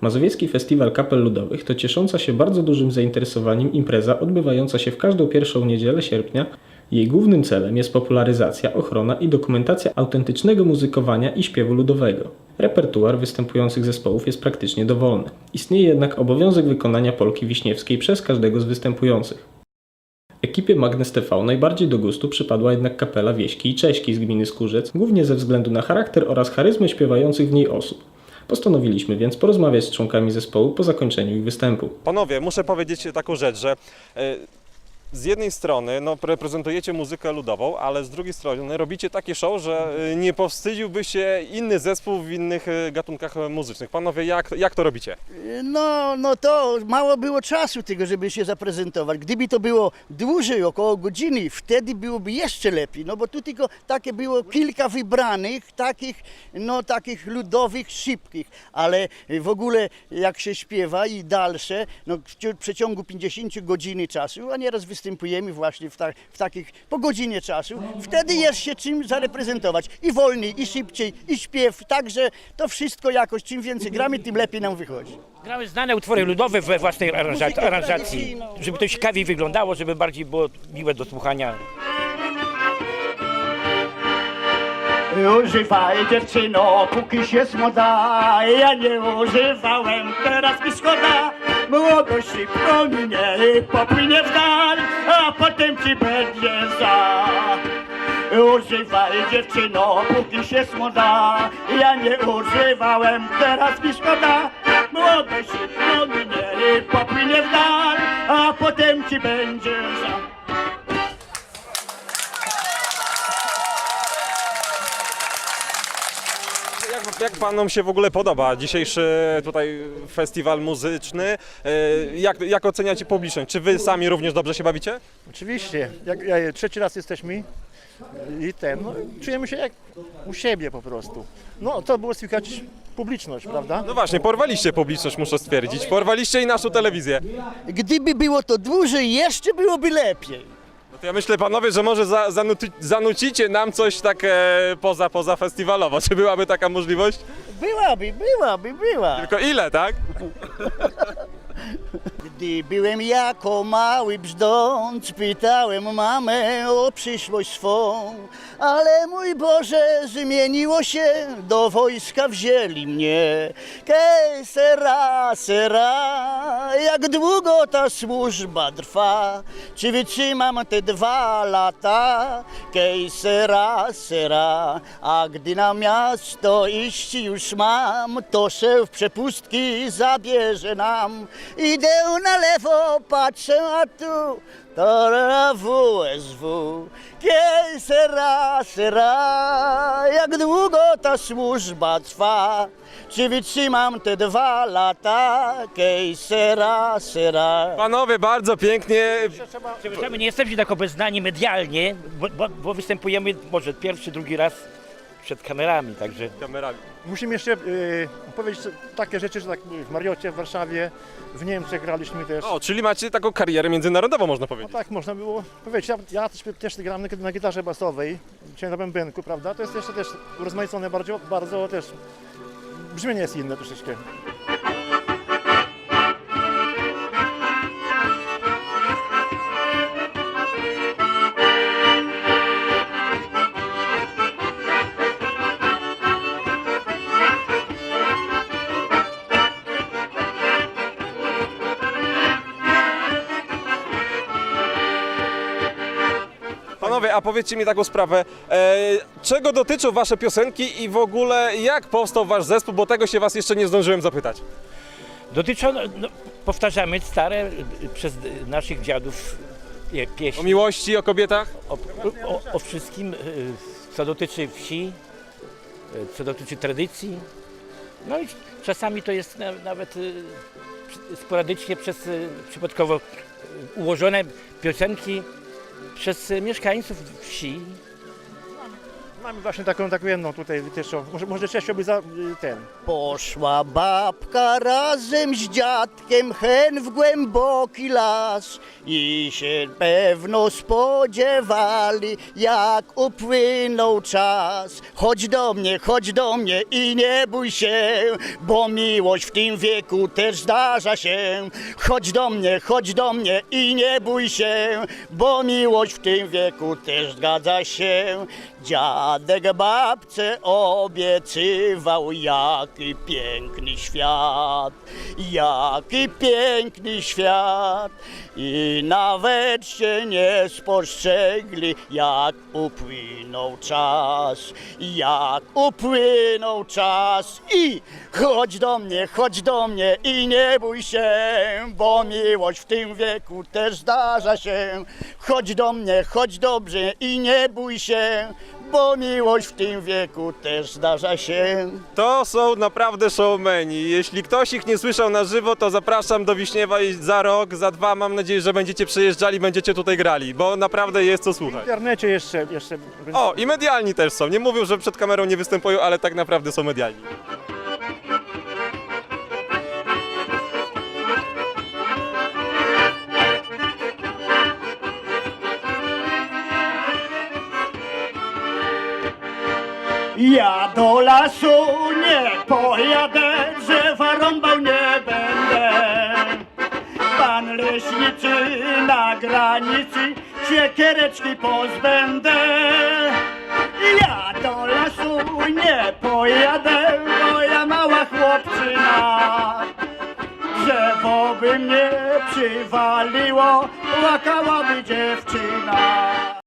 Mazowiecki Festiwal Kapel Ludowych to ciesząca się bardzo dużym zainteresowaniem impreza odbywająca się w każdą pierwszą niedzielę sierpnia. Jej głównym celem jest popularyzacja, ochrona i dokumentacja autentycznego muzykowania i śpiewu ludowego. Repertuar występujących zespołów jest praktycznie dowolny. Istnieje jednak obowiązek wykonania Polki Wiśniewskiej przez każdego z występujących. Ekipie Magnes TV najbardziej do gustu przypadła jednak kapela Wieśki i Cześki z gminy Skórzec, głównie ze względu na charakter oraz charyzmę śpiewających w niej osób. Postanowiliśmy więc porozmawiać z członkami zespołu po zakończeniu ich występu. Panowie, muszę powiedzieć taką rzecz, że e, z jednej strony no, reprezentujecie muzykę ludową, ale z drugiej strony robicie takie show, że e, nie powstydziłby się inny zespół w innych e, gatunkach e, muzycznych. Panowie, jak, jak to robicie? No, no to mało było czasu tego, żeby się zaprezentować. Gdyby to było dłużej, około godziny, wtedy byłoby jeszcze lepiej. No bo tu tylko takie było kilka wybranych, takich, no takich ludowych, szybkich. Ale w ogóle jak się śpiewa i dalsze, no w przeciągu 50 godziny czasu, a nieraz występujemy właśnie w, ta, w takich po godzinie czasu, wtedy jest się czym zareprezentować. I wolniej, i szybciej, i śpiew. Także to wszystko jakoś, czym więcej gramy, tym lepiej nam wychodzi. Gramy znane utwory ludowe we własnej aranżacji, tradycyjną. żeby to ciekawiej wyglądało, żeby bardziej było miłe do słuchania. Używaj dziewczyno, póki się młoda Ja nie używałem, teraz mi szkoda Młodość szybko minie, popłynie w dal A potem ci będzie za. Używaj dziewczyno, póki się młoda Ja nie używałem, teraz mi szkoda. Młodość szybko minie, popłynie w dal A potem ci będzie za Jak, panom się w ogóle podoba dzisiejszy tutaj festiwal muzyczny? E, Jak, jak oceniacie publiczność? Czy wy sami również dobrze się bawicie? Oczywiście, jak, ja, trzeci raz jesteśmy i ten, no, czujemy się jak u siebie po prostu. No to było słychać publiczność, prawda? No właśnie, porwaliście publiczność, muszę stwierdzić. Porwaliście i naszą telewizję. Gdyby było to dłużej, jeszcze byłoby lepiej. To ja myślę, panowie, że może za, zanuci, zanucicie nam coś tak e, poza, poza festiwalowo. Czy byłaby taka możliwość? Byłaby, byłaby, była. Tylko ile, tak? Gdy byłem jako mały brzdąc, pytałem mamę o przyszłość swą. Ale mój Boże, zmieniło się, do wojska wzięli mnie. Que sera, sera, jak długo ta służba trwa? Czy wytrzymam te dwa lata? Que sera, sera, a gdy na miasto iść już mam, to szef przepustki zabierze nam. Idę na lewo, patrzę, a tu to na WSW. Que sera, sera, jak długo ta służba trwa? Czy wytrzymam te dwa lata? Que sera, sera. Panowie, bardzo pięknie. Przepraszamy, nie jesteśmy tak obeznani medialnie, bo, bo, bo występujemy może pierwszy, drugi raz przed kamerami, także Kamerami. Musimy jeszcze y, powiedzieć takie rzeczy, że tak w Mariocie w Warszawie, w Niemczech graliśmy też. O, czyli macie taką karierę międzynarodową, można No powiedzieć. tak można było powiedzieć. Ja, ja też, też gram na, na gitarze basowej, dzisiaj na bębenku, prawda? To jest jeszcze też urozmaicone bardzo, bardzo też. Brzmienie jest inne troszeczkę. A powiedzcie mi taką sprawę. E, czego dotyczą wasze piosenki i w ogóle jak powstał wasz zespół, bo tego się was jeszcze nie zdążyłem zapytać. dotyczą, no, powtarzamy stare y, przez y, naszych dziadów O pieśni miłości, o kobietach? o, o, o wszystkim, y, co dotyczy wsi, y, co dotyczy tradycji. No i czasami to jest na, nawet y, przy- sporadycznie przez y, przypadkowo y, ułożone piosenki przez mieszkańców wsi. Mamy właśnie taką, taką jedną tutaj, o, może, może by za y, ten. Poszła babka razem z dziadkiem hen w głęboki las i się pewno spodziewali, jak upłynął czas. Chodź do mnie, chodź do mnie i nie bój się, bo miłość w tym wieku też zdarza się. Chodź do mnie, chodź do mnie i nie bój się, bo miłość w tym wieku też zgadza się. Dziadek babce obiecywał, jaki piękny świat, jaki piękny świat. I nawet się nie spostrzegli, jak upłynął czas, jak upłynął czas. I chodź do mnie, chodź do mnie i nie bój się, bo miłość w tym wieku też zdarza się. Chodź do mnie, chodź dobrze i nie bój się, bo miłość w tym wieku też zdarza się. To są naprawdę showmeni. Jeśli ktoś ich nie słyszał na żywo, to zapraszam do Wiśniewa i za rok, za dwa mam nadzieję, że będziecie przyjeżdżali, będziecie tutaj grali, bo naprawdę jest co W słuchać. internecie jeszcze, jeszcze. O, i medialni też są. Nie mówią, że przed kamerą nie występują, ale tak naprawdę są medialni. Ja do lasu nie pojadę, drzewa rąbał nie będę. Pan leśniczy na granicy siekiereczki pozbędę. Ja do lasu nie pojadę, moja mała chłopczyna. Drzewo by mnie przywaliło, płakałaby dziewczyna.